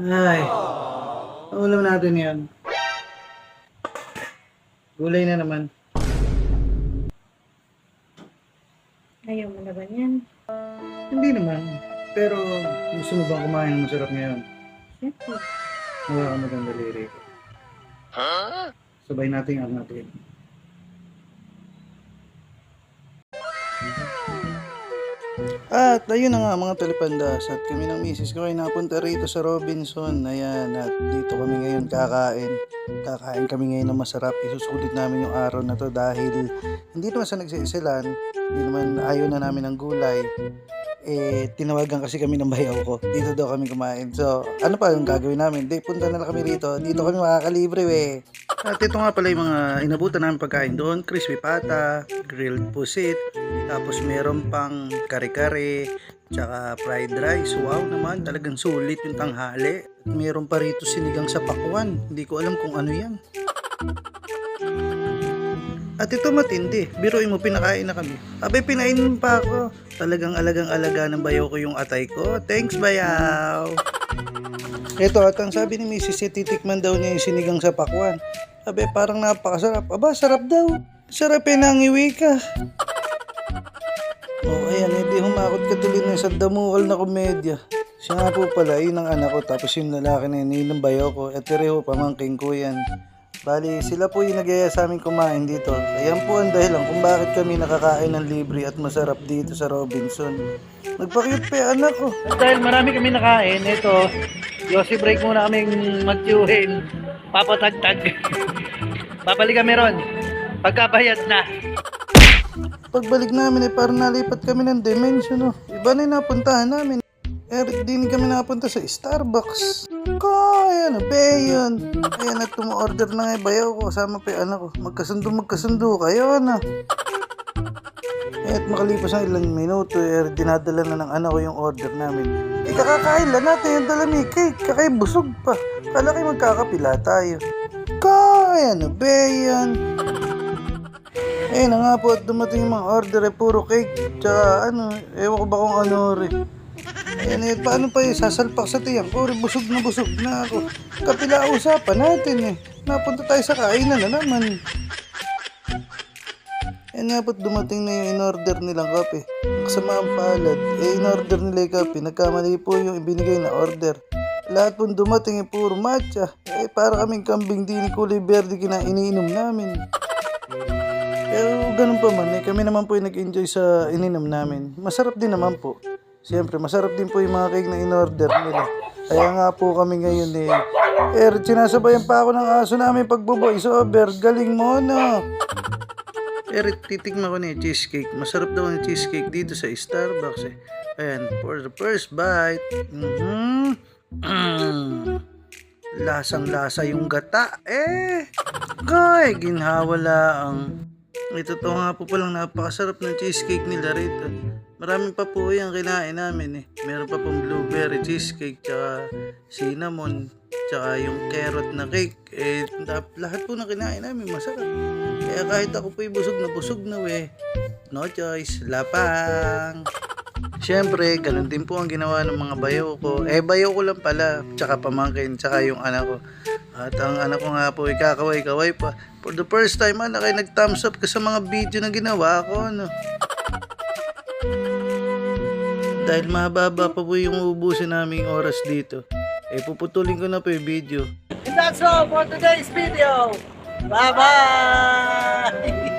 Ay, ulam natin yan. Gulay na naman. Ayaw mo na ba yan? Hindi naman. Pero gusto mo bang kumain ng masarap ngayon? Siyempre. Wala ka maganda daliri ko. Sabay natin ang natin. At ayun na nga mga talipandas at kami ng misis ko ay napunta rito sa Robinson. Ayan at dito kami ngayon kakain. Kakain kami ngayon ng masarap. Isusulit namin yung araw na to dahil hindi naman sa nagsisilan. Hindi naman ayaw na namin ng gulay. Eh, tinawagan kasi kami ng bayaw ko. Dito daw kami kumain. So, ano pa yung gagawin namin? Di, punta na lang kami rito. Dito kami makakalibre, we. At ito nga pala yung mga inabutan namin pagkain doon. Crispy pata, grilled pusit, tapos meron pang kare-kare, tsaka fried rice. Wow naman, talagang sulit yung tanghali. At meron pa rito sinigang sa pakwan. Hindi ko alam kung ano yan. At ito matindi, biruin mo, pinakain na kami. Abe, pinainom pa ako. Talagang alagang-alaga ng bayaw ko yung atay ko. Thanks, bayaw! Ito, at ang sabi ni Mrs. titikman daw niya yung sinigang sa pakwan. Abe, parang napakasarap. Aba, sarap daw. Sarap eh, nangiwi ka. Oh, ayan, hindi humakot ka tuloy na sa damukal na komedya. Siya nga po pala, yun ang anak ko, tapos yung lalaki na yun, yun ang bayaw ko, at pareho pamangking ko yan. Bali, sila po yung nagaya sa amin kumain dito. Ayan po ang dahilan kung bakit kami nakakain ng libre at masarap dito sa Robinson. Nagpa-cute pa anak ko. Dahil marami kami nakain, ito, Yossi break muna kaming magtiyuhin. Papatagtag. Babalik kami ron. Pagkabayad na. Pagbalik namin eh, parang nalipat kami ng dimension. Oh. Iba na yung napuntahan namin. Eric, din kami napunta sa Starbucks. Kaya na ba yun? Ayan at order na nga yung bayaw ko kasama pa yung anak ko. Magkasundo, magkasundo kayo na. At makalipas ng ilang minuto, eh, dinadala na ng anak ko yung order namin. Eh, kakakain lang natin yung dalami cake. Kakay busog pa. Kala kayo magkakapila tayo. Kaya na ba yan? Eh na nga po at dumating yung mga order eh, puro cake. Tsaka ano, ewan ko ba kung ano rin. Ayan eh, paano pa yung sasalpak sa tiyan ko? Busog na busog na ako. Kapila usapan natin eh. Napunta tayo sa kainan na naman. Eh nga po't dumating na yung in-order nilang kape. Kasama ang palad. Eh in-order nila yung kape. Nagkamali po yung ibinigay na order. Lahat po dumating eh puro matcha. Eh para kaming kambing din kulay verde kina iniinom namin. Pero ganun pa man, eh, kami naman po yung nag-enjoy sa ininom namin. Masarap din naman po. Siyempre, masarap din po yung mga cake na in-order nila. Kaya nga po kami ngayon eh. Er, sinasabayan pa ako ng aso namin pagbo-voice over. Galing mo, no? Er, titignan ko na yung cheesecake. Masarap daw yung cheesecake dito sa Starbucks eh. Ayan, for the first bite. Mhm. Mm. Lasang-lasa yung gata. Eh, kay, ginhawala ang... Ito to nga po palang napakasarap ng cheesecake nila rito. Marami pa po yung kinain namin eh. Meron pa pong blueberry cheesecake, tsaka cinnamon, tsaka yung carrot na cake. Eh, lahat po na kinain namin masarap. Kaya kahit ako po busog na busog na we. No choice, lapang. Siyempre, ganun din po ang ginawa ng mga bayaw ko. Eh, bayaw ko lang pala. Tsaka pamangkin, tsaka yung anak ko. At ang anak ko nga po, ay kakaway-kaway pa. For the first time, anak ay nag-thumbs up ka sa mga video na ginawa ko. Ano? Dahil mahaba pa po yung ubusin naming oras dito. Eh, puputulin ko na po yung video. And that's all for today's video. Bye-bye!